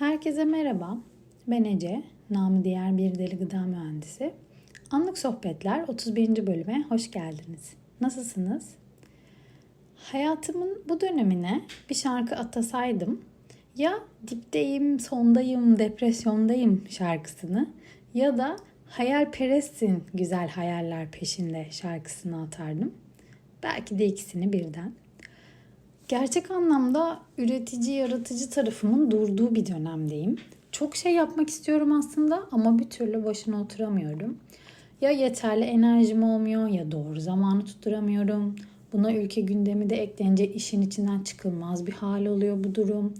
Herkese merhaba. Ben Ece, namı diğer bir deli gıda mühendisi. Anlık Sohbetler 31. bölüme hoş geldiniz. Nasılsınız? Hayatımın bu dönemine bir şarkı atasaydım ya dipteyim, sondayım, depresyondayım şarkısını ya da hayalperestsin güzel hayaller peşinde şarkısını atardım. Belki de ikisini birden. Gerçek anlamda üretici, yaratıcı tarafımın durduğu bir dönemdeyim. Çok şey yapmak istiyorum aslında ama bir türlü başına oturamıyorum. Ya yeterli enerjim olmuyor ya doğru zamanı tutturamıyorum. Buna ülke gündemi de eklenince işin içinden çıkılmaz bir hal oluyor bu durum.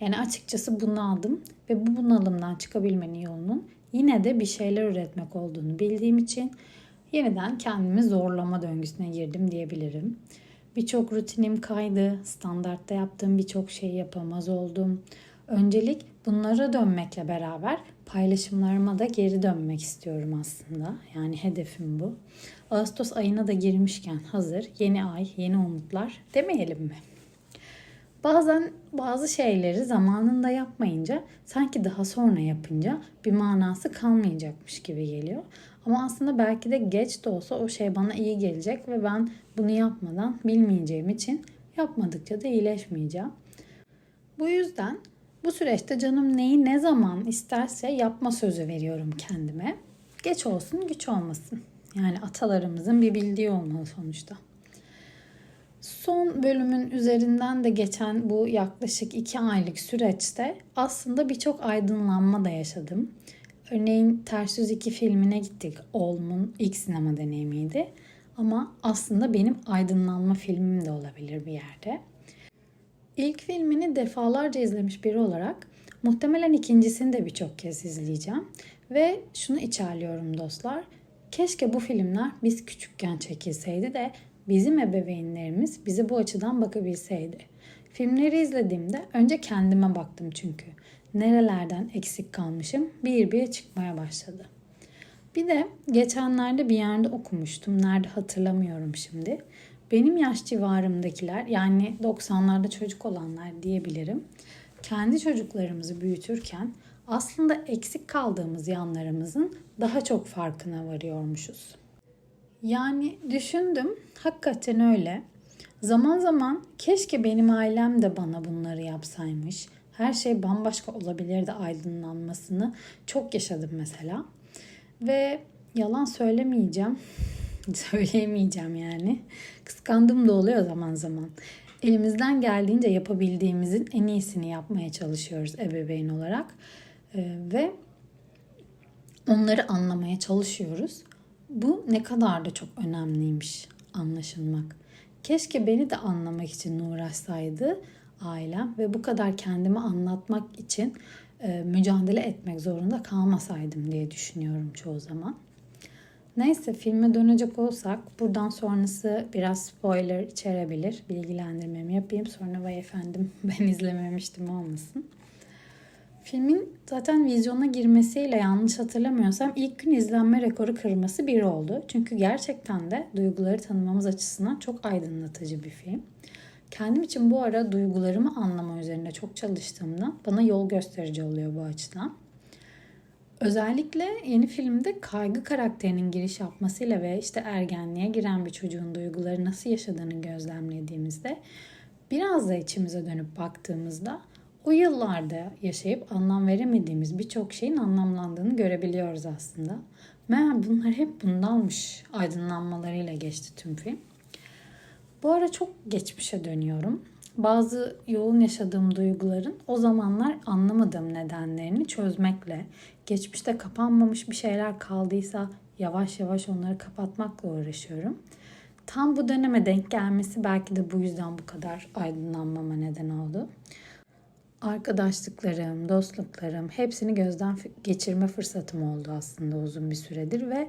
Yani açıkçası bunaldım ve bu bunalımdan çıkabilmenin yolunun yine de bir şeyler üretmek olduğunu bildiğim için yeniden kendimi zorlama döngüsüne girdim diyebilirim. Birçok rutinim kaydı, standartta yaptığım birçok şeyi yapamaz oldum. Öncelik bunlara dönmekle beraber paylaşımlarıma da geri dönmek istiyorum aslında. Yani hedefim bu. Ağustos ayına da girmişken hazır yeni ay, yeni umutlar demeyelim mi? Bazen bazı şeyleri zamanında yapmayınca sanki daha sonra yapınca bir manası kalmayacakmış gibi geliyor. Ama aslında belki de geç de olsa o şey bana iyi gelecek ve ben bunu yapmadan bilmeyeceğim için yapmadıkça da iyileşmeyeceğim. Bu yüzden bu süreçte canım neyi ne zaman isterse yapma sözü veriyorum kendime. Geç olsun güç olmasın. Yani atalarımızın bir bildiği olmalı sonuçta. Son bölümün üzerinden de geçen bu yaklaşık iki aylık süreçte aslında birçok aydınlanma da yaşadım. Örneğin Ters Yüz 2 filmine gittik. Olm'un ilk sinema deneyimiydi. Ama aslında benim aydınlanma filmim de olabilir bir yerde. İlk filmini defalarca izlemiş biri olarak muhtemelen ikincisini de birçok kez izleyeceğim. Ve şunu içerliyorum dostlar. Keşke bu filmler biz küçükken çekilseydi de bizim ebeveynlerimiz bize bu açıdan bakabilseydi. Filmleri izlediğimde önce kendime baktım çünkü. Nerelerden eksik kalmışım bir bir çıkmaya başladı. Bir de geçenlerde bir yerde okumuştum. Nerede hatırlamıyorum şimdi. Benim yaş civarımdakiler yani 90'larda çocuk olanlar diyebilirim. Kendi çocuklarımızı büyütürken aslında eksik kaldığımız yanlarımızın daha çok farkına varıyormuşuz. Yani düşündüm hakikaten öyle. Zaman zaman keşke benim ailem de bana bunları yapsaymış. Her şey bambaşka olabilirdi aydınlanmasını çok yaşadım mesela. Ve yalan söylemeyeceğim. Söyleyemeyeceğim yani. Kıskandım da oluyor zaman zaman. Elimizden geldiğince yapabildiğimizin en iyisini yapmaya çalışıyoruz ebeveyn olarak. Ee, ve onları anlamaya çalışıyoruz. Bu ne kadar da çok önemliymiş anlaşılmak. Keşke beni de anlamak için uğraşsaydı ailem ve bu kadar kendimi anlatmak için e, mücadele etmek zorunda kalmasaydım diye düşünüyorum çoğu zaman. Neyse filme dönecek olsak buradan sonrası biraz spoiler içerebilir. Bilgilendirmemi yapayım sonra vay efendim ben izlememiştim olmasın. Filmin zaten vizyona girmesiyle yanlış hatırlamıyorsam ilk gün izlenme rekoru kırması bir oldu. Çünkü gerçekten de duyguları tanımamız açısından çok aydınlatıcı bir film. Kendim için bu ara duygularımı anlama üzerinde çok çalıştığımda bana yol gösterici oluyor bu açıdan. Özellikle yeni filmde kaygı karakterinin giriş yapmasıyla ve işte ergenliğe giren bir çocuğun duyguları nasıl yaşadığını gözlemlediğimizde biraz da içimize dönüp baktığımızda o yıllarda yaşayıp anlam veremediğimiz birçok şeyin anlamlandığını görebiliyoruz aslında. Meğer bunlar hep bundanmış aydınlanmalarıyla geçti tüm film. Bu ara çok geçmişe dönüyorum. Bazı yoğun yaşadığım duyguların o zamanlar anlamadığım nedenlerini çözmekle, geçmişte kapanmamış bir şeyler kaldıysa yavaş yavaş onları kapatmakla uğraşıyorum. Tam bu döneme denk gelmesi belki de bu yüzden bu kadar aydınlanmama neden oldu. Arkadaşlıklarım, dostluklarım hepsini gözden geçirme fırsatım oldu aslında uzun bir süredir ve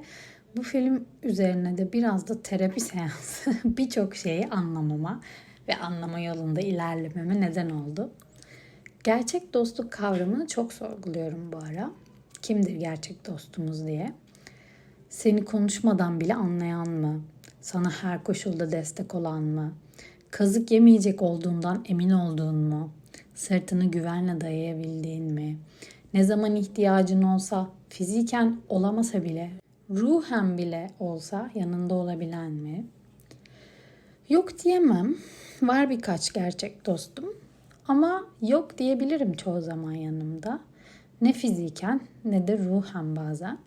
bu film üzerine de biraz da terapi seansı birçok şeyi anlamama ve anlama yolunda ilerlememe neden oldu. Gerçek dostluk kavramını çok sorguluyorum bu ara. Kimdir gerçek dostumuz diye. Seni konuşmadan bile anlayan mı? Sana her koşulda destek olan mı? Kazık yemeyecek olduğundan emin olduğun mu? Sırtını güvenle dayayabildiğin mi? Ne zaman ihtiyacın olsa, fiziken olamasa bile, ruhen bile olsa yanında olabilen mi? Yok diyemem. Var birkaç gerçek dostum. Ama yok diyebilirim çoğu zaman yanımda. Ne fiziken ne de ruhen bazen.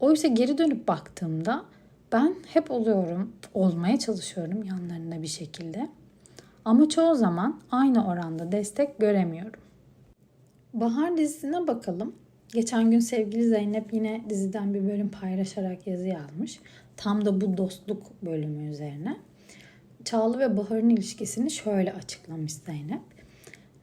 Oysa geri dönüp baktığımda ben hep oluyorum, olmaya çalışıyorum yanlarında bir şekilde. Ama çoğu zaman aynı oranda destek göremiyorum. Bahar dizisine bakalım. Geçen gün sevgili Zeynep yine diziden bir bölüm paylaşarak yazı yazmış. Tam da bu dostluk bölümü üzerine. Çağlı ve Bahar'ın ilişkisini şöyle açıklamış Zeynep.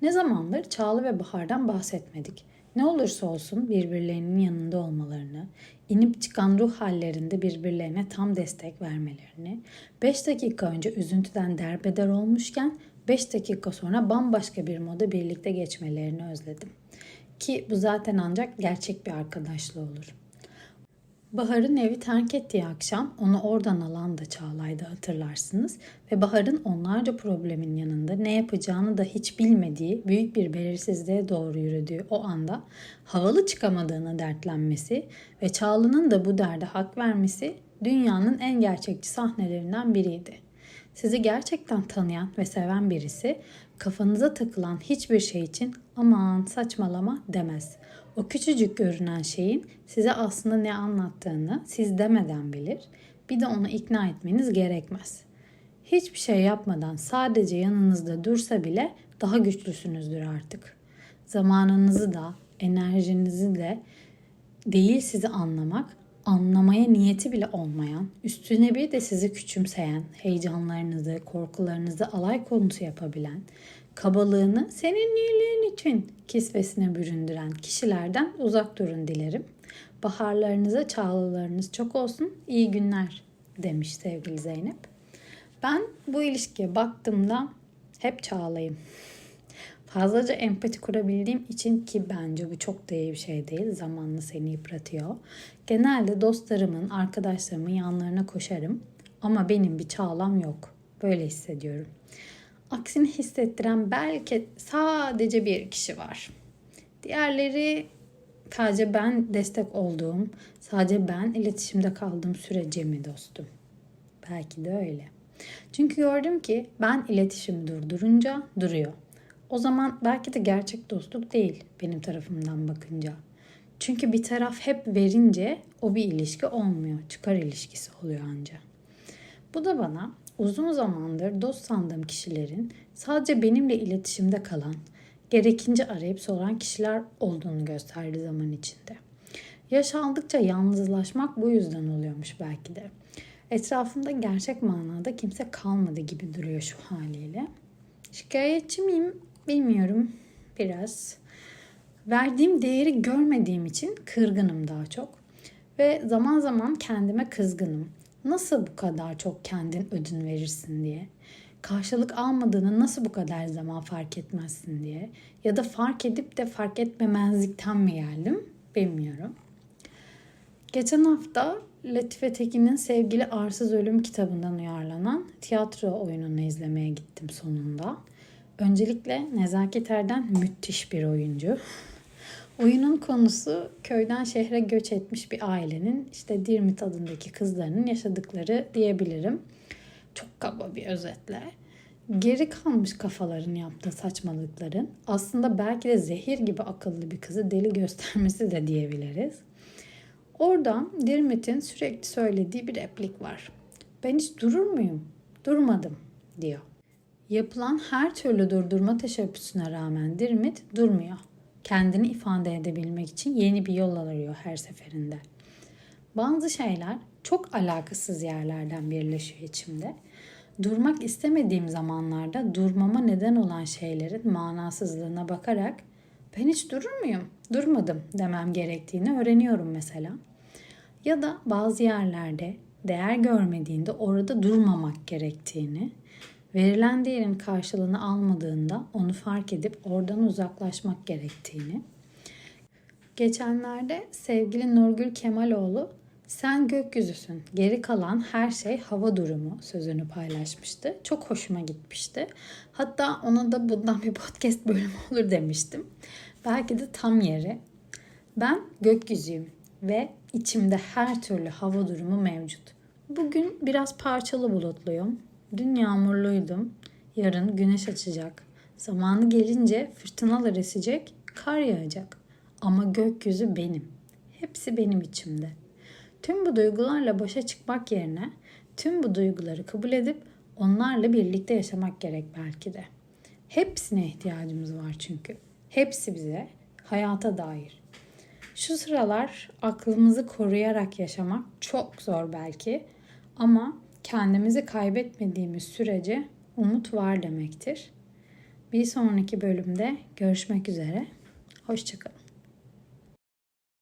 Ne zamandır Çağlı ve Bahar'dan bahsetmedik. Ne olursa olsun birbirlerinin yanında olmalarını, inip çıkan ruh hallerinde birbirlerine tam destek vermelerini, 5 dakika önce üzüntüden derbeder olmuşken 5 dakika sonra bambaşka bir moda birlikte geçmelerini özledim. Ki bu zaten ancak gerçek bir arkadaşlığı olur. Bahar'ın evi terk ettiği akşam onu oradan alan da Çağlay'da hatırlarsınız ve Bahar'ın onlarca problemin yanında ne yapacağını da hiç bilmediği büyük bir belirsizliğe doğru yürüdüğü o anda havalı çıkamadığını dertlenmesi ve Çağlı'nın da bu derde hak vermesi dünyanın en gerçekçi sahnelerinden biriydi. Sizi gerçekten tanıyan ve seven birisi kafanıza takılan hiçbir şey için aman saçmalama demez. O küçücük görünen şeyin size aslında ne anlattığını siz demeden bilir. Bir de onu ikna etmeniz gerekmez. Hiçbir şey yapmadan sadece yanınızda dursa bile daha güçlüsünüzdür artık. Zamanınızı da, enerjinizi de değil sizi anlamak, anlamaya niyeti bile olmayan, üstüne bir de sizi küçümseyen, heyecanlarınızı, korkularınızı alay konusu yapabilen, kabalığını senin iyiliğin için kisvesine büründüren kişilerden uzak durun dilerim. Baharlarınıza çağlalarınız çok olsun, iyi günler demiş sevgili Zeynep. Ben bu ilişkiye baktığımda hep çağlayayım. Fazlaca empati kurabildiğim için ki bence bu çok da iyi bir şey değil. Zamanla seni yıpratıyor. Genelde dostlarımın, arkadaşlarımın yanlarına koşarım. Ama benim bir çağlam yok. Böyle hissediyorum. Aksini hissettiren belki sadece bir kişi var. Diğerleri sadece ben destek olduğum, sadece ben iletişimde kaldığım sürece mi dostum? Belki de öyle. Çünkü gördüm ki ben iletişimi durdurunca duruyor. O zaman belki de gerçek dostluk değil benim tarafımdan bakınca. Çünkü bir taraf hep verince o bir ilişki olmuyor. Çıkar ilişkisi oluyor anca. Bu da bana uzun zamandır dost sandığım kişilerin sadece benimle iletişimde kalan, gerekince arayıp soran kişiler olduğunu gösterdi zaman içinde. Yaş aldıkça yalnızlaşmak bu yüzden oluyormuş belki de. Etrafımda gerçek manada kimse kalmadı gibi duruyor şu haliyle. Şikayetçi miyim bilmiyorum biraz. Verdiğim değeri görmediğim için kırgınım daha çok. Ve zaman zaman kendime kızgınım. Nasıl bu kadar çok kendin ödün verirsin diye. Karşılık almadığını nasıl bu kadar zaman fark etmezsin diye. Ya da fark edip de fark etmemezlikten mi geldim bilmiyorum. Geçen hafta Latife Tekin'in Sevgili Arsız Ölüm kitabından uyarlanan tiyatro oyununu izlemeye gittim sonunda. Öncelikle Nezaket Erden müthiş bir oyuncu. Oyunun konusu köyden şehre göç etmiş bir ailenin işte Dirmit adındaki kızlarının yaşadıkları diyebilirim. Çok kaba bir özetle. Geri kalmış kafaların yaptığı saçmalıkların aslında belki de zehir gibi akıllı bir kızı deli göstermesi de diyebiliriz. Orada Dirmit'in sürekli söylediği bir replik var. Ben hiç durur muyum? Durmadım diyor. Yapılan her türlü durdurma teşebbüsüne rağmen Dirmit durmuyor. Kendini ifade edebilmek için yeni bir yol arıyor her seferinde. Bazı şeyler çok alakasız yerlerden birleşiyor içimde. Durmak istemediğim zamanlarda durmama neden olan şeylerin manasızlığına bakarak ben hiç durur muyum? Durmadım demem gerektiğini öğreniyorum mesela. Ya da bazı yerlerde değer görmediğinde orada durmamak gerektiğini, verilen değerin karşılığını almadığında onu fark edip oradan uzaklaşmak gerektiğini. Geçenlerde sevgili Nurgül Kemaloğlu Sen gökyüzüsün. Geri kalan her şey hava durumu sözünü paylaşmıştı. Çok hoşuma gitmişti. Hatta ona da bundan bir podcast bölümü olur demiştim. Belki de tam yeri. Ben gökyüzüyüm ve içimde her türlü hava durumu mevcut. Bugün biraz parçalı bulutluyum. Dün yağmurluydum. Yarın güneş açacak. Zamanı gelince fırtınalar esecek, kar yağacak. Ama gökyüzü benim. Hepsi benim içimde. Tüm bu duygularla başa çıkmak yerine tüm bu duyguları kabul edip onlarla birlikte yaşamak gerek belki de. Hepsine ihtiyacımız var çünkü. Hepsi bize hayata dair. Şu sıralar aklımızı koruyarak yaşamak çok zor belki ama kendimizi kaybetmediğimiz sürece umut var demektir. Bir sonraki bölümde görüşmek üzere. Hoşçakalın.